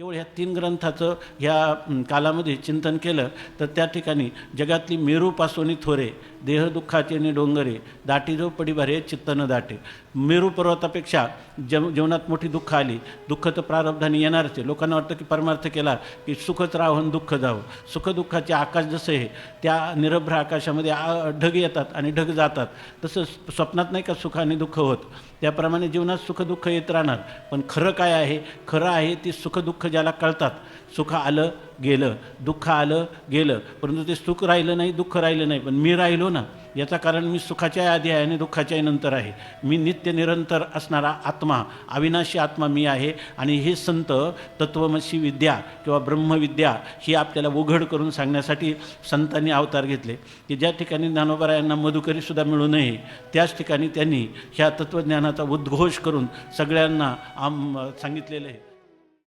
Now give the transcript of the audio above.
केवळ ह्या तीन ग्रंथाचं ह्या कालामध्ये चिंतन केलं तर त्या ठिकाणी जगातली मेरूपासोनी थोरे देहदुःखाचे आणि नि डोंगरे दाटी जो पडी भरे चित्त न दाटे. मेरू पर्वतापेक्षा जम जीवनात मोठी दुःख आली. दुःख तर प्रारब्धाने येणारच आहे. लोकांना वाटतं की परमार्थ केला की सुखच राहून दुःख जावं. सुखदुःखाचे आकाश जसं आहे त्या निरभ्र आकाशामध्ये ढग येतात आणि ढग जातात. तसं स्वप्नात नाही का सुख आणि दुःख होत? त्याप्रमाणे जीवनात सुखदुःख येत राहणार. पण खरं काय आहे? खरं आहे ती सुखदुःख ज्याला कळतात. सुख आलं गेलं दुःख आलं गेलं. परंतु ते सुख राहिलं नाही दुःख राहिलं नाही. पण मी राहिलो ना याचं कारण मी सुखाच्या आधी आहे आणि दुःखाच्याही नंतर आहे. मी नित्य निरंतर असणारा आत्मा अविनाशी आत्मा मी आहे. आणि हे संत तत्वमसी विद्या किंवा ब्रह्मविद्या ही आपल्याला उघड करून सांगण्यासाठी संतांनी अवतार घेतले. की ज्या ठिकाणी ज्ञानोबरायांना मधुकरीसुद्धा मिळू नये त्याच ठिकाणी त्यांनी ह्या तत्त्वज्ञानाचा उद्घोष करून सगळ्यांना आम सांगितलेलं आहे.